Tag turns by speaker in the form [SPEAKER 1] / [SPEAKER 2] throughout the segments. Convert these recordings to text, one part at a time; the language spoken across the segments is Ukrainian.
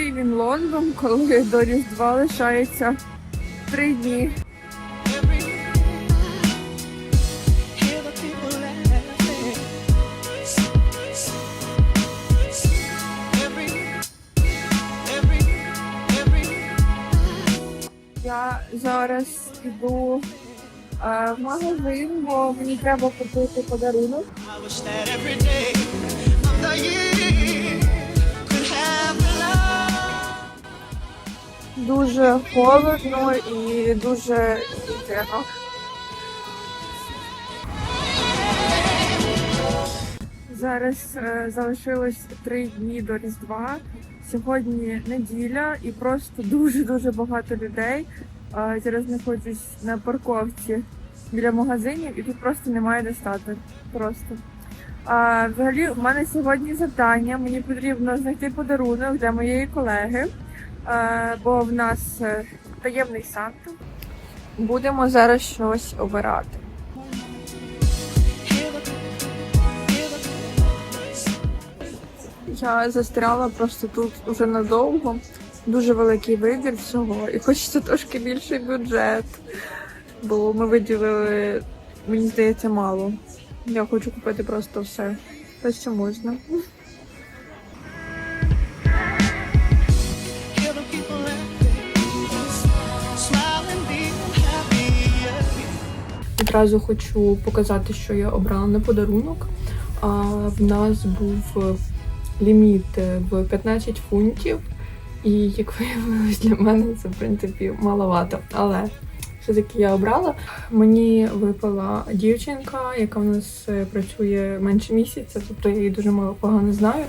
[SPEAKER 1] який він Лондон, коли до Різдва лишається три дні. Я зараз іду е, в магазин, бо мені треба купити подарунок. Дуже холодно і дуже вітряно. Зараз е, залишилось три дні до Різдва. Сьогодні неділя і просто дуже-дуже багато людей. Е, зараз знаходжусь на парковці біля магазинів і тут просто немає де стати. Просто. А, взагалі, у мене сьогодні завдання. Мені потрібно знайти подарунок для моєї колеги, бо в нас е, таємний Санта. Будемо зараз щось обирати. Я застряла просто тут уже надовго. Дуже великий вибір всього. І хочеться трошки більший бюджет. Бо ми виділили, мені здається, мало. Я хочу купити просто все. Те, що можна. Одразу хочу показати, що я обрала на подарунок. В нас був е, ліміт е, в 15 фунтів. І як виявилось, для мене це в принципі маловато. Але все-таки я обрала. Мені випала дівчинка, яка в нас е, працює менше місяця, тобто я її дуже погано знаю.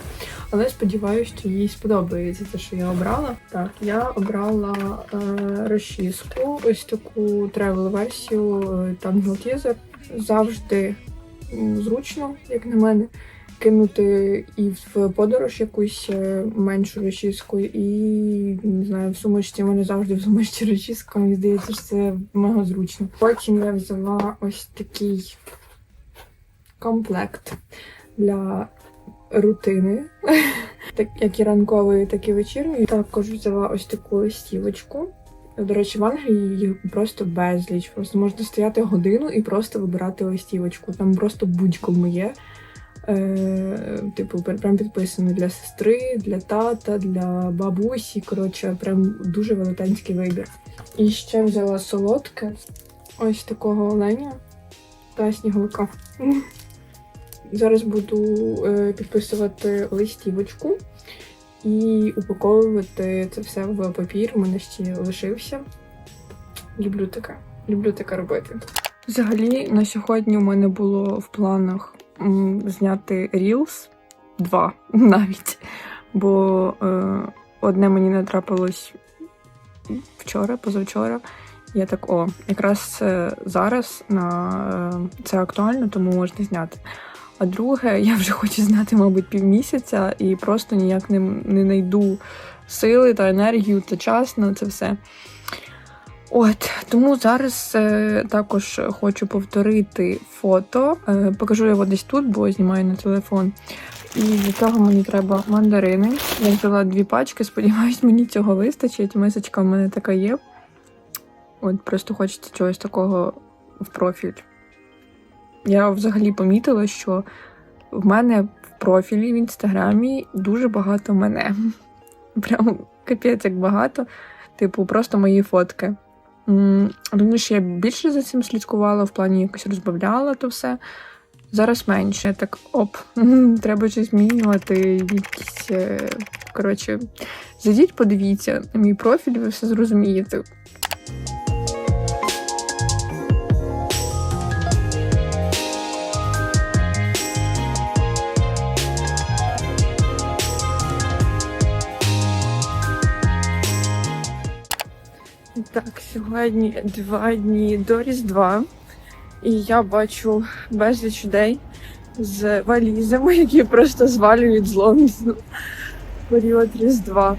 [SPEAKER 1] Але сподіваюся, що їй сподобається те, що я обрала. Так, я обрала е, розчіску, ось таку тревел-версію е, Tangle Завжди зручно, як на мене, кинути і в подорож якусь е, меншу розчіску, і не знаю, в сумочці в мене завжди в сумочці розчіска. Мені здається, що це мега зручно. Потім я взяла ось такий комплект для рутини, так як і ранкової, так і вечірньої. Також взяла ось таку листівочку. До речі, в Англії їх просто безліч. Просто можна стояти годину і просто вибирати листівочку. Там просто будь-кому є. Е, типу, прям підписано для сестри, для тата, для бабусі. Коротше, прям дуже велетенський вибір. І ще взяла солодке ось такого оленя та сніговика. Зараз буду е, підписувати листівочку і упаковувати це все в папір. У мене ще лишився. Люблю таке. Люблю таке робити. Взагалі, на сьогодні у мене було в планах зняти Reels, два навіть. Бо е, одне мені не трапилось вчора, позавчора. Я так, о, якраз зараз на е, це актуально, тому можна зняти. А друге, я вже хочу знати, мабуть, півмісяця і просто ніяк не, не знайду сили та енергію та час на це все. От, тому зараз е, також хочу повторити фото. Е, покажу його десь тут, бо знімаю на телефон. І для того мені треба мандарини. Я взяла дві пачки, сподіваюсь, мені цього вистачить. Мисочка в мене така є. От просто хочеться чогось такого в профіль. Я взагалі помітила, що в мене в профілі в інстаграмі дуже багато мене. Прям капець як багато. Типу, просто мої фотки. Думаю, що я більше за цим слідкувала, в плані якось розбавляла то все. Зараз менше. Так, оп, треба щось змінювати. Якісь. е, Коротше, зайдіть, подивіться на мій профіль, ви все зрозумієте. Так, сьогодні два дні до Різдва, і я бачу безліч людей з валізами, які просто звалюють з Лондону період Різдва.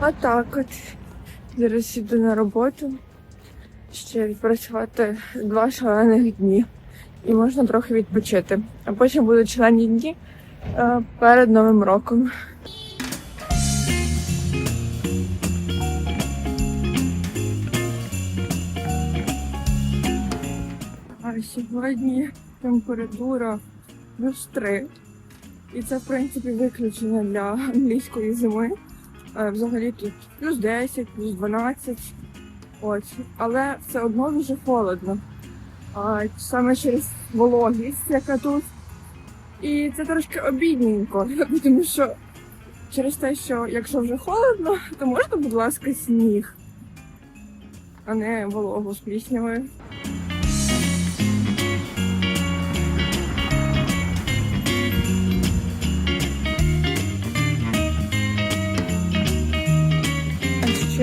[SPEAKER 1] А так от. Зараз іду на роботу. Ще відпрацювати два шалених дні. І можна трохи відпочити. А потім будуть шалені дні е, перед Новим роком. А сьогодні температура плюс 3. І це, в принципі, виключення для англійської зими. Е, Взагалі тут плюс 10, плюс 12. От. Але все одно дуже холодно. Саме через вологість, яка тут. І це трошки обідненько, тому що через те, що якщо вже холодно, то можна, будь ласка, сніг, а не вологу з пліснявою.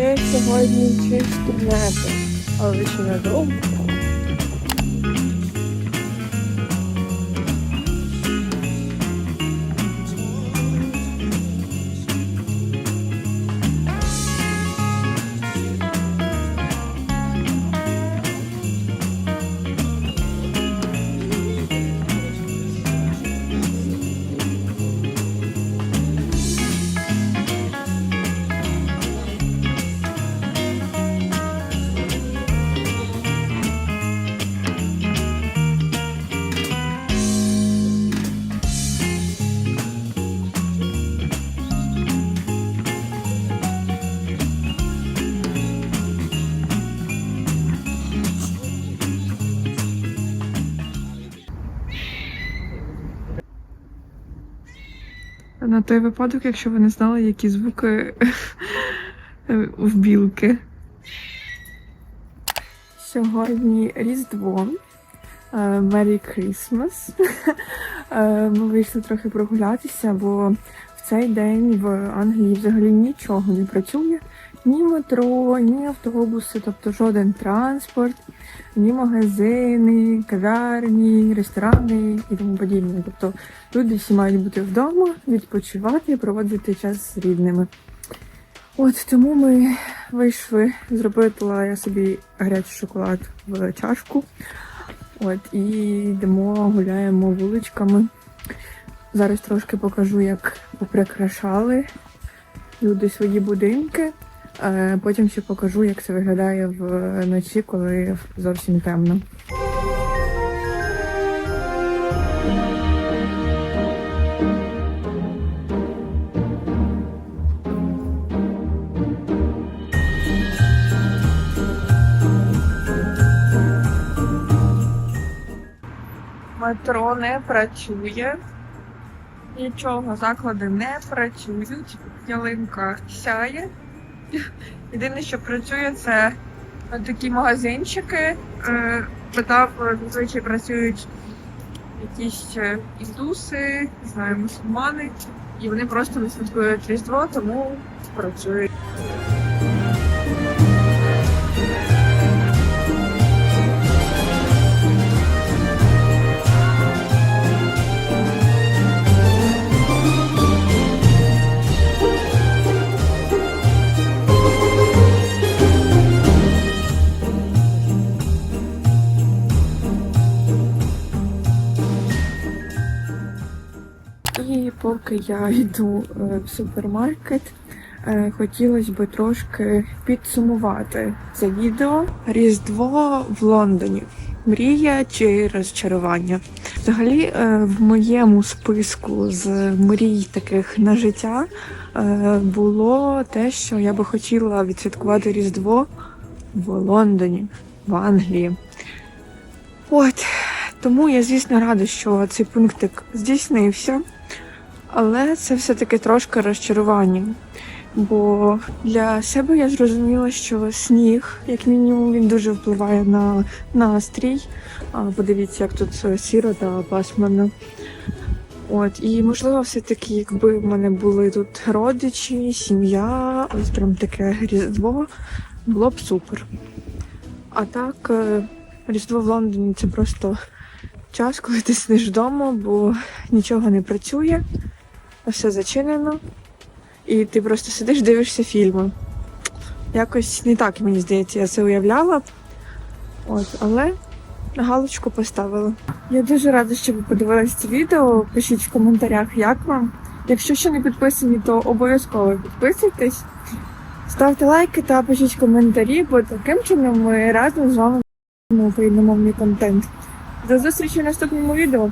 [SPEAKER 1] Ще сьогодні чисте небо, але ще недовго. На той випадок, якщо ви не знали, які звуки в білки. Сьогодні Різдво. Мері Christmas. Е, Ми вийшли трохи прогулятися, бо в цей день в Англії взагалі нічого не працює. Ні метро, ні автобуси, тобто жоден транспорт, ні магазини, кав'ярні, ресторани і тому подібне. Тобто люди всі мають бути вдома, відпочивати і проводити час з рідними. От тому ми вийшли, зробила я собі гарячий шоколад в чашку. От, і йдемо, гуляємо вуличками. Зараз трошки покажу, як поприкрашали люди свої будинки. Е, Потім ще покажу, як це виглядає вночі, коли зовсім темно. Метро не працює. Нічого, заклади не працюють. Ялинка сяє. Єдине, що працює, це такі магазинчики. Е, там е, зазвичай працюють якісь е, індуси, не знаю, мусульмани, і вони просто не святкують Різдво, тому працюють. Поки я йду е, в супермаркет, е, хотілося б трошки підсумувати це відео. Різдво в Лондоні. Мрія чи розчарування? Взагалі, е, в моєму списку з мрій таких на життя було те, що я би хотіла відсвяткувати Різдво в Лондоні, в Англії. От, тому я, звісно, рада, що цей пунктик здійснився. Але це все-таки трошки розчарування. Бо для себе я зрозуміла, що сніг, як мінімум, він дуже впливає на настрій. Подивіться, як тут сіро та пасмурно. От, і можливо, все-таки, якби в мене були тут родичі, сім'я, ось прям таке різдво, було б супер. А так, е, різдво в Лондоні це просто час, коли ти сидиш вдома, бо нічого не працює все зачинено, і ти просто сидиш, дивишся фільми. Якось не так, мені здається, я це уявляла. От, але галочку поставила. Я дуже рада, що ви подивилися це відео. Пишіть в коментарях, як вам. Якщо ще не підписані, то обов'язково підписуйтесь. Ставте лайки та пишіть коментарі, бо таким чином ми разом з вами україномовний контент. До зустрічі в наступному відео.